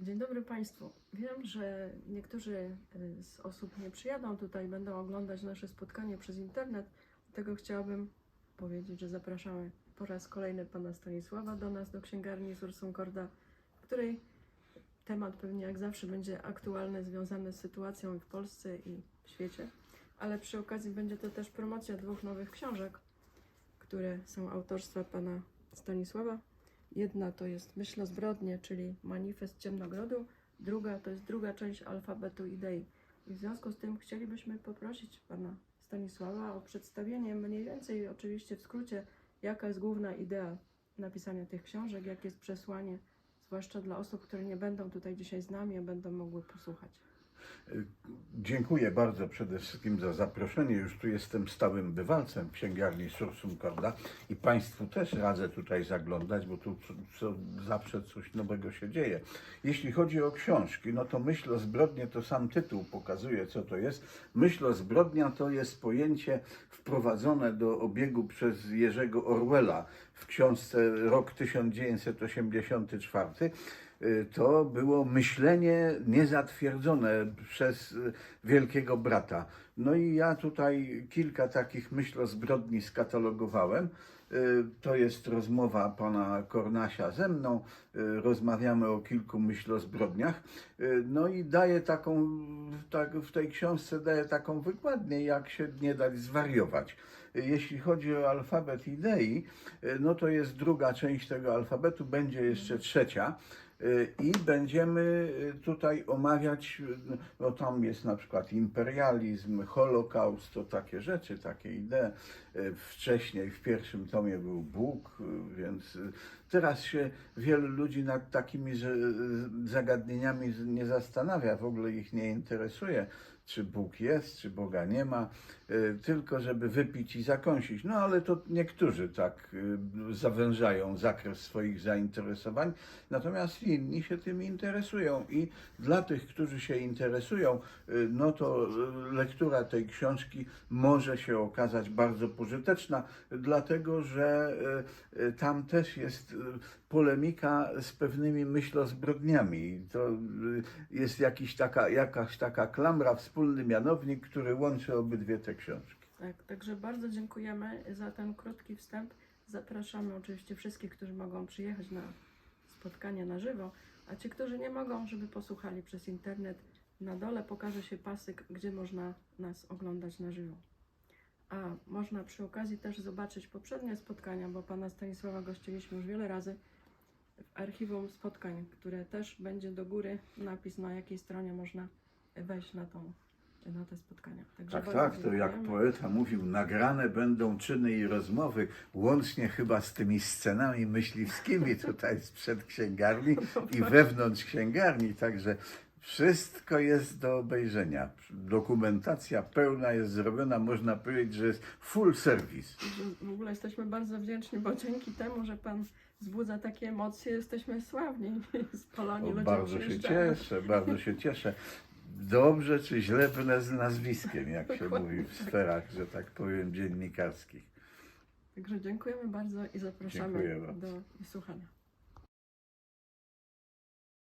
Dzień dobry Państwu. Wiem, że niektórzy y, z osób nie przyjadą tutaj, będą oglądać nasze spotkanie przez internet. Dlatego chciałabym powiedzieć, że zapraszamy po raz kolejny Pana Stanisława do nas, do księgarni Sursum Corda, w której temat pewnie jak zawsze będzie aktualny, związany z sytuacją w Polsce i w świecie. Ale przy okazji będzie to też promocja dwóch nowych książek, które są autorstwa Pana Stanisława. Jedna to jest Myśl o zbrodnie, czyli manifest Ciemnogrodu, druga to jest druga część alfabetu idei. I w związku z tym chcielibyśmy poprosić pana Stanisława o przedstawienie mniej więcej, oczywiście w skrócie, jaka jest główna idea napisania tych książek, jakie jest przesłanie, zwłaszcza dla osób, które nie będą tutaj dzisiaj z nami, a będą mogły posłuchać. Dziękuję bardzo przede wszystkim za zaproszenie. Już tu jestem stałym bywalcem w księgarni Sursum Corda i Państwu też radzę tutaj zaglądać, bo tu co, zawsze coś nowego się dzieje. Jeśli chodzi o książki, no to myśl o zbrodnie, to sam tytuł pokazuje, co to jest. Myśl o zbrodnia to jest pojęcie wprowadzone do obiegu przez Jerzego Orwella w książce Rok 1984 y, to było myślenie niezatwierdzone przez y, wielkiego brata. No i ja tutaj kilka takich myśl o zbrodni skatalogowałem. Y, To jest rozmowa pana Kornasia ze mną. Y, Rozmawiamy o kilku myśl o zbrodniach. Y, No i daję taką, tak, w tej książce daję taką wykładnię, jak się nie dać zwariować. Y, Jeśli chodzi o alfabet idei, y, no to jest druga część tego alfabetu, będzie jeszcze trzecia. I będziemy y, tutaj omawiać, no tam jest na przykład imperializm, holokaust, to takie rzeczy, takie idee. Y, Wcześniej w pierwszym tomie był Bóg, y, więc teraz się wielu ludzi nad takimi zagadnieniami nie zastanawia, w ogóle ich nie interesuje, czy Bóg jest, czy Boga nie ma, y, tylko żeby wypić i zakąsić. No ale to niektórzy tak y, zawężają zakres swoich zainteresowań, natomiast inni się tym interesują i dla tych, którzy się interesują, y, no to lektura tej książki może się okazać bardzo pożyteczna, dlatego że tam też jest polemika z pewnymi myślozbrodniami. To jest jakiś taka, jakaś taka klamra, wspólny mianownik, który łączy obydwie te książki. Tak, także bardzo dziękujemy za ten krótki wstęp. Zapraszamy oczywiście wszystkich, którzy mogą przyjechać na spotkanie na żywo, a ci, którzy nie mogą, żeby posłuchali przez internet, na dole pokaże się pasek, gdzie można nas oglądać na żywo. A można przy okazji też zobaczyć poprzednie spotkania, bo pana Stanisława gościliśmy już wiele razy w archiwum spotkań, które też będzie do góry napis, na jakiej stronie można wejść na, tą, na te spotkania. Także Tak, tak, to jak poeta mówił, nagrane będą czyny i rozmowy, łącznie chyba z tymi scenami myśliwskimi tutaj sprzed księgarni i wewnątrz księgarni, także wszystko jest do obejrzenia. Dokumentacja pełna jest zrobiona, można powiedzieć, że jest full service. w ogóle jesteśmy bardzo wdzięczni, bo dzięki temu, że Pan wzbudza takie emocje, jesteśmy sławni z Polonii. O, bardzo się cieszę, bardzo się cieszę. Dobrze czy źle byle z nazwiskiem, jak się Dokładnie mówi w sferach, że tak powiem, dziennikarskich. Także dziękujemy bardzo i zapraszamy Dziękuję bardzo. do słuchania.